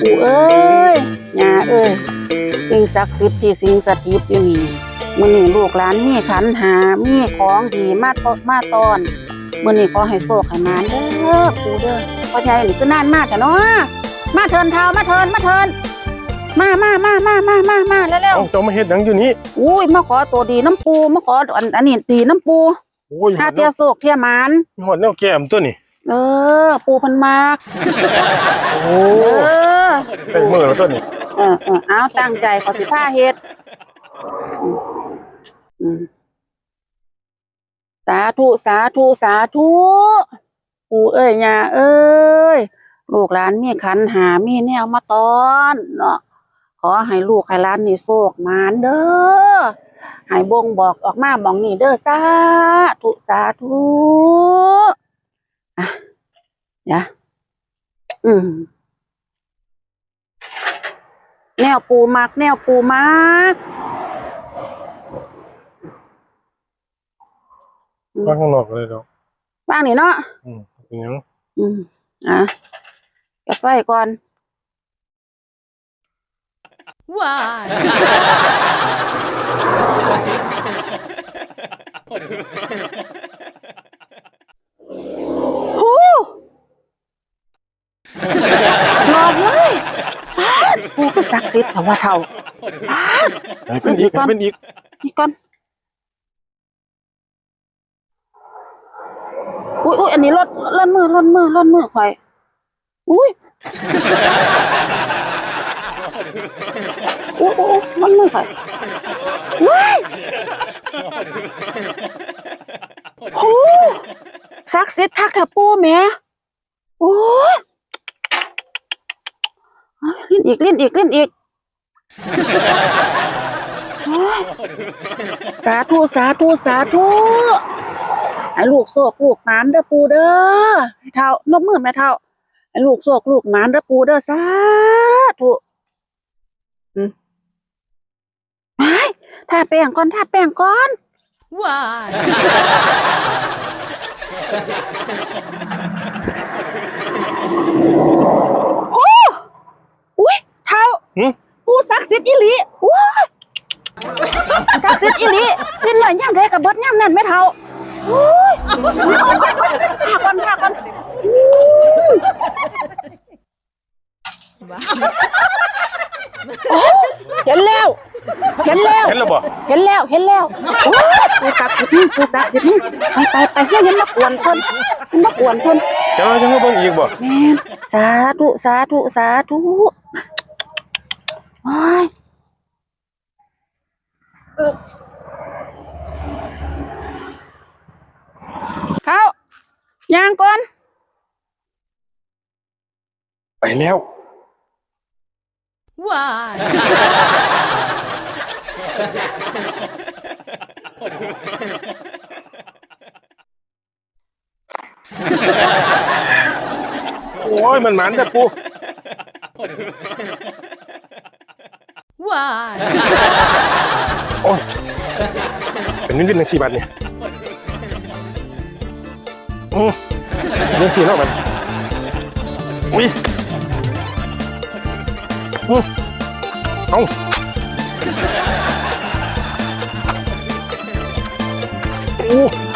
ปู่เอ้ยย่าเอ้ยสิ่งศักดิ์สิทธิ์ที่สิงสถิตอยู่นี่มื้อนี้ลูกหลานมีขันหา มีของดีมาตมาตอนมื้อนี้ขอให้โชคให้มานเด้อปู่เด้อพ่อใหญ่นี่คือนานมากจ้ะเนาะมาเทินเท้ามาเทินมาเทินมามามามามามามาเร็วเอ้าเจ้ามาเฮ็ดหยังอยู่นี่ๆอุ้ยมาขอตัวดีน้ำปูมาขออันอันนี้ดีน้ำปูโอ้ยถ้าเทียโศกเทียหมานหอดแนวแก้มตัวนี่ เออ ปูเพันมาก โอ้เออ เป็นมือแล้วตัวนี่เออเออเอาตั้งใจขอสิผ้าเฮ็ดอืมอืมสาธุ สาธุ สาธุปู่เอ้ยย่าเอ้ย ลูกหลานมีขันหามีแนวมาตอนเนาะขอให้ลูกให้หลานนี่โชคมานเด้อให้บ่งบอกออกมาหมองนี่เด้อสาธุ สาธุอะ เดี๋ยวอืมแนวปูมัก แนวปูมักวางข้างนอกเลยดอกบ้างนี่เนาะอืมเป็นหยังอืมอะกระไฟก่อน Why? โอ้ หลอกเลยป้าดปูก็ศักดิ์สิทธิ์แต่ว่าเท่าป้าด ให้เป็นอีกให้เป็นอีกนี่ก่อน อุ้ยอุ้ยอันนี้ลดล่นมือล่นมือล่นมือข่อยอุ้ยอุ้ยอุ้ยล่นมือข่อยอุ้ยโอ้ศักดิ์สิทธิ์คักเถอะปูแหม่โอ้ยเล่นอีกเล่นอีกเล่นอีกโอ้ยสาธุสาธุสาธุให้ลูกโศกลูกหมานเด้อปูเด้อให้เท่านกมือแม่เท่าให้ลูกโศกลูกหมานเด้อปูเด้อสาธุอืมไปทาแป้งก่อนทาแป้งก่อน Why? โอ้อุ้ยเท่า หึ ปูศักดิ์สิทธิ์อีหลีว้ายศักดิ์สิทธิ์อีหลีกินเลยย่ำได้กับเบิดย่ำนั่นแม่เท่าโอ้ยทาก่อนทาก่อนอืมโอ้เห็นแล้ว เห็นแล้ว เห็นแล้วบ่เห็นแล้วเห็นแล้วโอ้ยปูศักดิ์สิทธิ์นี่ปูศักดิ์สิทธิ์นี่ไปไปไปเฮ้ยยันมากวนคนยันมากวนคนเจ้าจะมาเบิ่งอีกบ่ แม่นสาธุ สาธุ สาธุโอ้ยเข้า ยางก่อน ไปแล้ว Why? โอ้ยมันหมันแต่ปู Why? โอ้ยเป็นวินวินหนึ่งสี่บาทเนี่ย อืมหนึ่งสี่เนาะมันอุ้ยอืมเอาโอ้